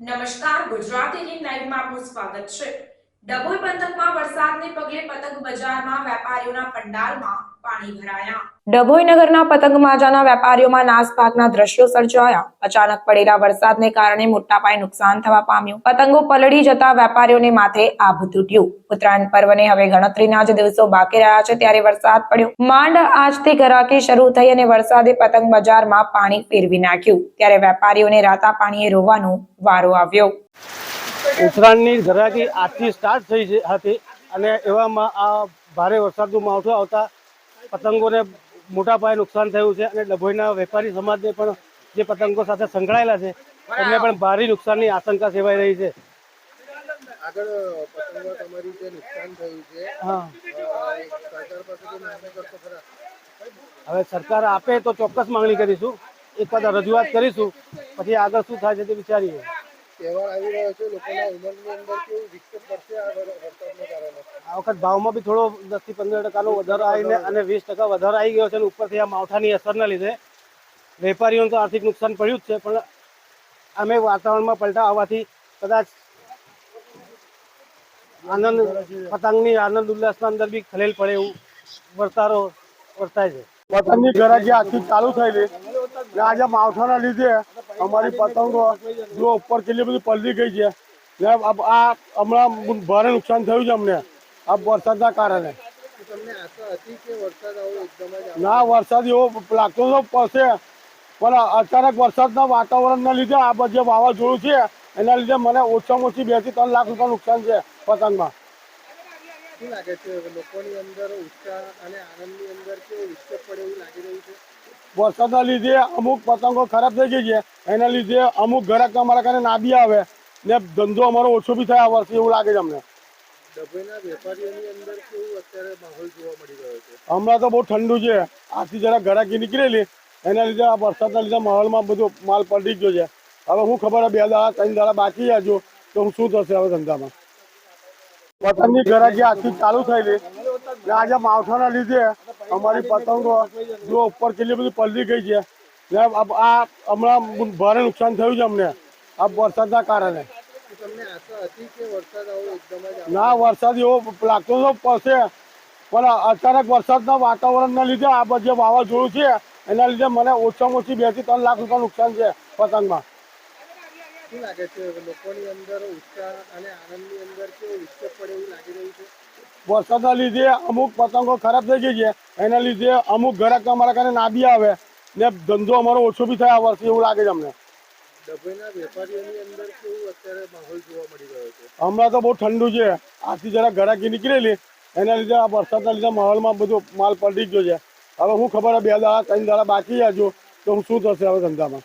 નમસ્કાર ગુજરાતી લિંગ લાઈવમાં આપનું સ્વાગત છે. ડભોઈ પંથકમાં વરસાદને પગલે પતંગ બજારમાં વેપારીઓના પંડાલમાં પાણી ભરાયા. ડભોઈ નગરના પતંગ માજાના વેપારીઓમાં નાસભાગના દ્રશ્યો સર્જાયા. અચાનક પડેલા વરસાદને કારણે મોટા પાયે નુકસાન થવા પામ્યું. પતંગો પલળી જતા વેપારીઓને માથે આભ તૂટ્યું. ઉત્તરાયણ પર્વને હવે ગણતરીના જ દિવસો બાકી રહ્યા છે ત્યારે વરસાદ પડ્યો. માંડ આજથી ઘરાકી શરૂ થઈ અને વરસાદે પતંગ બજારમાં પાણી ફેરવી નાખ્યું. ત્યારે વેપારીઓને રાતા પાણીએ રોવાનો વારો આવ્યો. ઉત્તરાયણની ધરાકી આજથી સ્ટાર્ટ થઈ છે હતી અને એવામાં આ ભારે વરસાદનું માવઠું આવતા પતંગોને મોટા પાયે નુકસાન થયું છે અને ડભોઈના વેપારી સમાજને પણ જે પતંગો સાથે સંકળાયેલા છે એમને પણ ભારે નુકસાનની આશંકા સેવાઈ રહી છે. આગળ પતંગો તમારી જે નુકસાન થયું છે હા. હવે સરકાર આપે તો ચોક્કસ માંગણી કરીશું એક વખત રજૂઆત કરીશું પછી આગળ શું થાય છે તે વિચારીએ. તહેવાર આવી રહ્યો છે લોકોના ઉંમરની અંદર કેવું વિક્ષેપ પડશે આ વરસાદને કારણે? આ વખત ભાવમાં બી થોડો દસથી પંદર ટકાનો વધારો આવીને અને વીસ ટકા વધારો આવી ગયો છે અને ઉપરથી આ માવઠાની અસરના લીધે વેપારીઓને તો આર્થિક નુકસાન પડ્યું જ છે પણ અમે વાતાવરણમાં પલટા આવવાથી કદાચ આનંદ પતંગની આનંદ ઉલ્લાસના અંદર બી ખલેલ પડે એવું વર્તારો વર્તાય છે. પતંગની ગરાગી આખી ચાલુ થયેલી ને આજે માવઠાના લીધે અમારી પતંગો જો ઉપર કેટલી બધી પલળી ગઈ છે. ને આ- હમણાં ભારે નુકસાન થયું છે અમને. આ વરસાદના કારણે. ના, વરસાદ એવો લાગતો તો પડશે. પણ અચાનક વરસાદના વાતાવરણના લીધે આ બધે વાવાઝોડું છે, એના લીધે મને ઓછામાં ઓછી બેથી ત્રણ લાખ રૂપિયા નુકસાન છે પતંગમાં. લાગે છે? લોકોની અંદર ઉત્સાહ અને આનંદની અંદર કેવું વિક્ષેપ પડે એવું લાગી રહ્યું છે? વરસાદના લીધે અમુક પતંગો ખરાબ થઈ ગઈ છે. એના લીધે અમુક ગ્રાહક અમારા કારણે ના બી આવે ને ધંધો અમારો ઓછો બી થાય આ વર્ષે એવું લાગે છે અમને. હમણાં તો બહુ ઠંડુ છે. આથી જરા ઘરાકી નીકળેલી. એના લીધે આ વરસાદના લીધે માહોલમાં બધો માલ પલટી ગયો છે. હવે હું ખબર બે દાડા ત્રણ દાડા બાકી જાજો હજુ. તો હું શું થશે હવે ધંધામાં? પતંગની ગરાજી આજથી ચાલુ થયેલી. ને આજે માવઠાના લીધે અમારી પતંગો જો ઉપર કેટલી બધી પલળી ગઈ છે. આ હમણાં ભારે નુકસાન થયું છે અમને આ વરસાદના કારણે. જ ના, વરસાદ એવો લાગતો તો પડશે, પણ અચાનક વરસાદના વાતાવરણના લીધે આ બધે વાવાઝોડું છે, એના લીધે મને ઓછામાં ઓછી બેથી ત્રણ લાખ રૂપિયા નુકસાન છે પતંગમાં. શું લાગે છે? લોકોની અંદર ઉત્સાહ અને આનંદની અંદર કેવો ઉત્સવ પડે એવું લાગી રહ્યું છે? વરસાદના લીધે અમુક પતંગો ખરાબ થઈ ગઈ છે. એના લીધે અમુક ગ્રાહક અમારા કારણે ના બી આવે ને ધંધો અમારો ઓછો બી થાય આ વર્ષે એવું લાગે છે અમને. ડભોઈના વેપારીઓની અંદર કેવું અત્યારે માહોલ જોવા મળી રહ્યો છે? હમણાં તો બહુ ઠંડુ છે. આથી જરા ઘરાકી નીકળેલી. એના લીધે આ વરસાદના લીધે માહોલમાં બધો માલ પલટી ગયો છે. હવે હું ખબર બે દાડા ત્રણ દાડા બાકી હજુ. તો હું શું થશે હવે ધંધામાં?